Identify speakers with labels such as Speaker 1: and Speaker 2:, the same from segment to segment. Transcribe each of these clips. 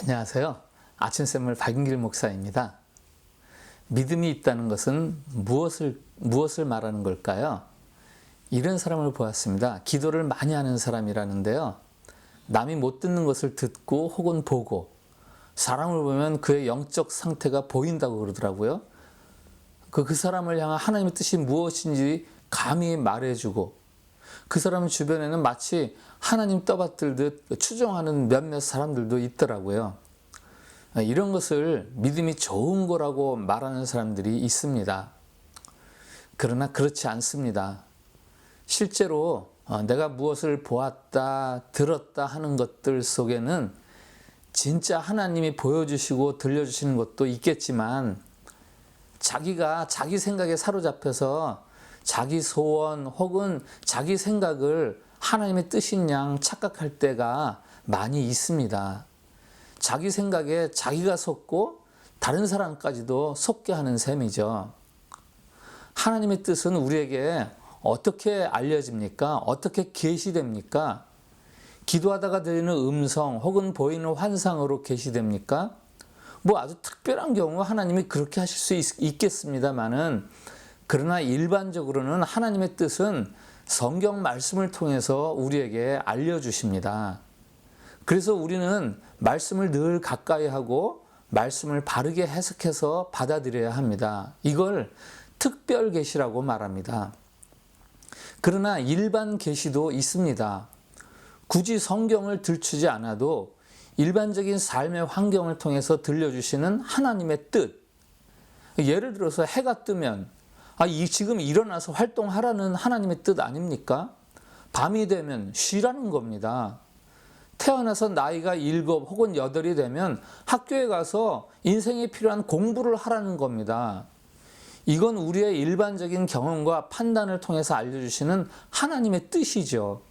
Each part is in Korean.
Speaker 1: 안녕하세요. 아침샘물 박인길 목사입니다. 믿음이 있다는 것은 무엇을, 무엇을 말하는 걸까요? 이런 사람을 보았습니다. 기도를 많이 하는 사람이라는데요. 남이 못 듣는 것을 듣고 혹은 보고 사람을 보면 그의 영적 상태가 보인다고 그러더라고요. 그, 그 사람을 향한 하나님의 뜻이 무엇인지 감히 말해주고 그 사람 주변에는 마치 하나님 떠받들듯 추정하는 몇몇 사람들도 있더라고요. 이런 것을 믿음이 좋은 거라고 말하는 사람들이 있습니다. 그러나 그렇지 않습니다. 실제로 어, 내가 무엇을 보았다, 들었다 하는 것들 속에는 진짜 하나님이 보여주시고 들려주시는 것도 있겠지만 자기가 자기 생각에 사로잡혀서 자기 소원 혹은 자기 생각을 하나님의 뜻인 양 착각할 때가 많이 있습니다. 자기 생각에 자기가 속고 다른 사람까지도 속게 하는 셈이죠. 하나님의 뜻은 우리에게 어떻게 알려집니까? 어떻게 계시됩니까? 기도하다가 들리는 음성 혹은 보이는 환상으로 계시됩니까? 뭐 아주 특별한 경우 하나님이 그렇게 하실 수 있, 있겠습니다만은 그러나 일반적으로는 하나님의 뜻은 성경 말씀을 통해서 우리에게 알려주십니다. 그래서 우리는 말씀을 늘 가까이 하고 말씀을 바르게 해석해서 받아들여야 합니다. 이걸 특별 계시라고 말합니다. 그러나 일반 계시도 있습니다. 굳이 성경을 들추지 않아도 일반적인 삶의 환경을 통해서 들려주시는 하나님의 뜻. 예를 들어서 해가 뜨면 아, 이 지금 일어나서 활동하라는 하나님의 뜻 아닙니까? 밤이 되면 쉬라는 겁니다. 태어나서 나이가 일곱 혹은 여덟이 되면 학교에 가서 인생에 필요한 공부를 하라는 겁니다. 이건 우리의 일반적인 경험과 판단을 통해서 알려주시는 하나님의 뜻이죠.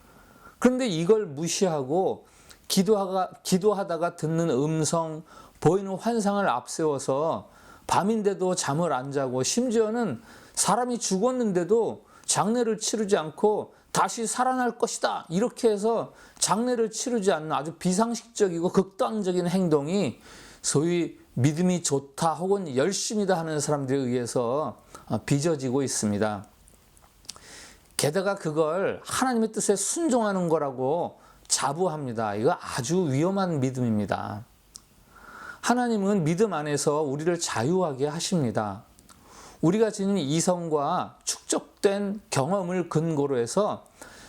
Speaker 1: 그런데 이걸 무시하고 기도하가, 기도하다가 듣는 음성, 보이는 환상을 앞세워서 밤인데도 잠을 안 자고 심지어는 사람이 죽었는데도 장례를 치르지 않고 다시 살아날 것이다. 이렇게 해서 장례를 치르지 않는 아주 비상식적이고 극단적인 행동이 소위 믿음이 좋다 혹은 열심이다 하는 사람들에 의해서 빚어지고 있습니다. 게다가 그걸 하나님의 뜻에 순종하는 거라고 자부합니다. 이거 아주 위험한 믿음입니다. 하나님은 믿음 안에서 우리를 자유하게 하십니다. 우리가 지닌 이성과 축적된 경험을 근거로 해서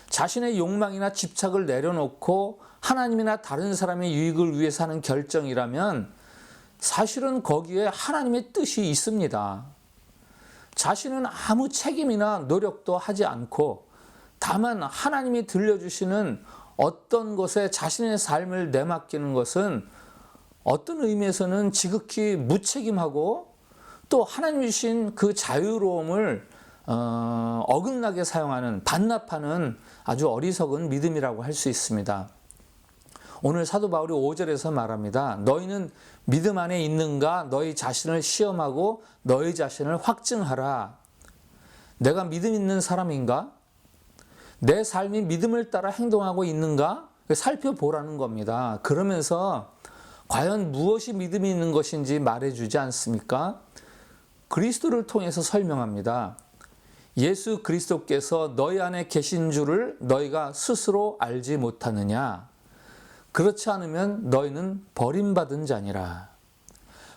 Speaker 1: 자신의 욕망이나 집착을 내려놓고 하나님이나 다른 사람의 유익을 위해서 하는 결정이라면 사실은 거기에 하나님의 뜻이 있습니다. 자신은 아무 책임이나 노력도 하지 않고 다만 하나님이 들려주시는 어떤 것에 자신의 삶을 내맡기는 것은 어떤 의미에서는 지극히 무책임하고 또 하나님 주신 그 자유로움을 어, 어긋나게 사용하는 반납하는 아주 어리석은 믿음이라고 할 수 있습니다. 오늘 사도 바울이 5절에서 말합니다. 너희는 믿음 안에 있는가? 너희 자신을 시험하고 너희 자신을 확증하라. 내가 믿음 있는 사람인가? 내 삶이 믿음을 따라 행동하고 있는가? 살펴보라는 겁니다. 그러면서 과연 무엇이 믿음이 있는 것인지 말해주지 않습니까? 그리스도를 통해서 설명합니다. 예수 그리스도께서 너희 안에 계신 줄을 너희가 스스로 알지 못하느냐? 그렇지 않으면 너희는 버림받은 자니라.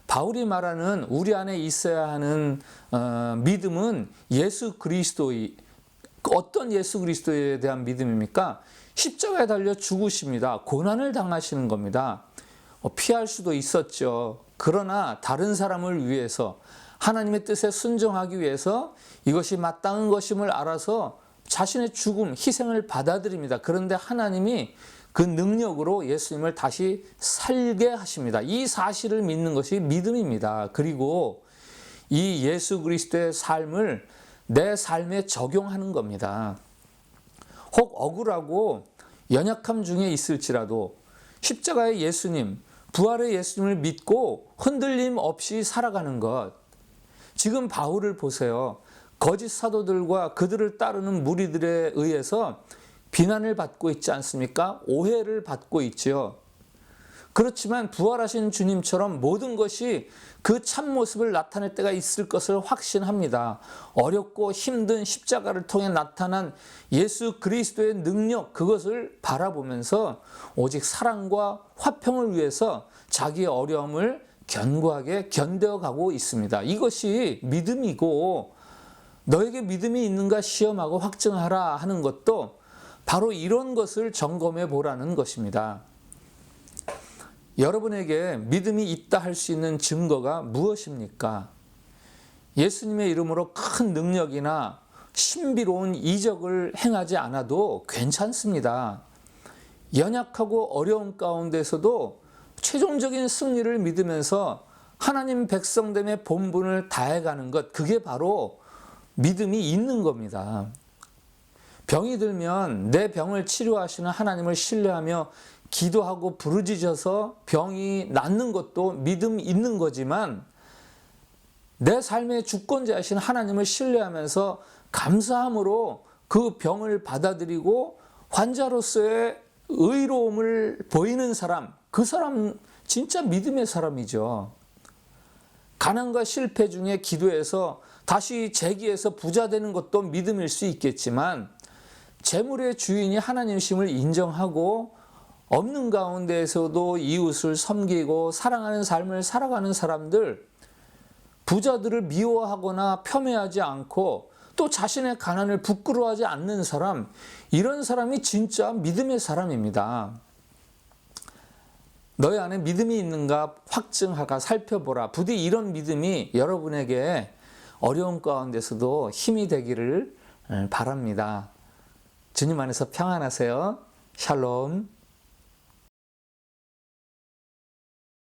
Speaker 1: 바울이 말하는 우리 안에 있어야 하는 어, 믿음은 예수 그리스도의 어떤 예수 그리스도에 대한 믿음입니까? 십자가에 달려 죽으십니다. 고난을 당하시는 겁니다. 어, 피할 수도 있었죠. 그러나 다른 사람을 위해서 하나님의 뜻에 순종하기 위해서 이것이 마땅한 것임을 알아서 자신의 죽음, 희생을 받아들입니다. 그런데 하나님이 그 능력으로 예수님을 다시 살게 하십니다. 이 사실을 믿는 것이 믿음입니다. 그리고 이 예수 그리스도의 삶을 내 삶에 적용하는 겁니다. 혹 억울하고 연약함 중에 있을지라도 십자가의 예수님, 부활의 예수님을 믿고 흔들림 없이 살아가는 것. 지금 바울을 보세요. 거짓 사도들과 그들을 따르는 무리들에 의해서 비난을 받고 있지 않습니까? 오해를 받고 있지요. 그렇지만 부활하신 주님처럼 모든 것이 그 참모습을 나타낼 때가 있을 것을 확신합니다. 어렵고 힘든 십자가를 통해 나타난 예수 그리스도의 능력, 그것을 바라보면서 오직 사랑과 화평을 위해서 자기의 어려움을 견고하게 견뎌 가고 있습니다. 이것이 믿음이고 너에게 믿음이 있는가 시험하고 확증하라 하는 것도 바로 이런 것을 점검해 보라는 것입니다. 여러분에게 믿음이 있다 할 수 있는 증거가 무엇입니까? 예수님의 이름으로 큰 능력이나 신비로운 이적을 행하지 않아도 괜찮습니다. 연약하고 어려운 가운데서도 최종적인 승리를 믿으면서 하나님 백성됨의 본분을 다해가는 것, 그게 바로 믿음이 있는 겁니다. 병이 들면 내 병을 치료하시는 하나님을 신뢰하며 기도하고 부르짖어서 병이 낫는 것도 믿음 있는 거지만 내 삶의 주권자이신 하나님을 신뢰하면서 감사함으로 그 병을 받아들이고 환자로서의 의로움을 보이는 사람, 그 사람 진짜 믿음의 사람이죠. 가난과 실패 중에 기도해서 다시 재기해서 부자 되는 것도 믿음일 수 있겠지만 재물의 주인이 하나님심을 인정하고 없는 가운데에서도 이웃을 섬기고 사랑하는 삶을 살아가는 사람들 부자들을 미워하거나 폄훼하지 않고 또 자신의 가난을 부끄러워하지 않는 사람 이런 사람이 진짜 믿음의 사람입니다. 너희 안에 믿음이 있는가 확증하가 살펴보라. 부디 이런 믿음이 여러분에게 어려운 가운데서도 힘이 되기를 바랍니다. 주님 안에서 평안하세요. 샬롬.